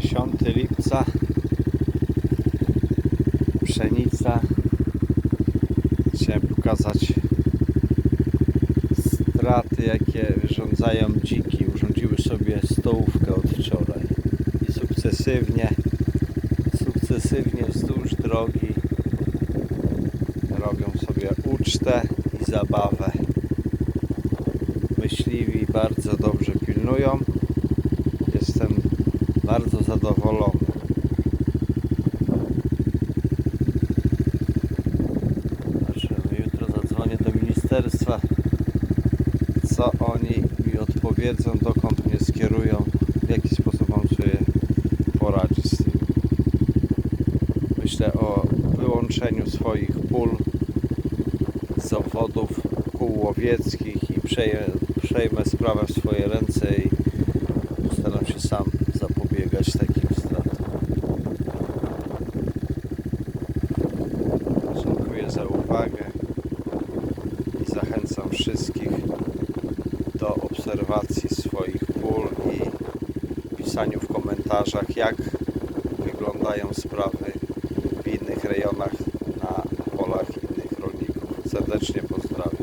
10 lipca. Pszenica. Chciałem pokazać straty jakie wyrządzają dziki. Urządziły sobie stołówkę od wczoraj. I sukcesywnie sukcesywnie wzdłuż drogi robią sobie ucztę i zabawę. Myśliwi bardzo dobrze pilnują bardzo zadowolony Zobaczymy, jutro zadzwonię do ministerstwa co oni mi odpowiedzą, dokąd mnie skierują, w jaki sposób mam sobie poradzić z tym. Myślę o wyłączeniu swoich pól z obwodów kół łowieckich i przejmę, sprawę w swoje ręce i za uwagę i zachęcam wszystkich do obserwacji swoich pól i pisaniu w komentarzach, jak wyglądają sprawy w innych rejonach na polach innych rolników. Serdecznie pozdrawiam.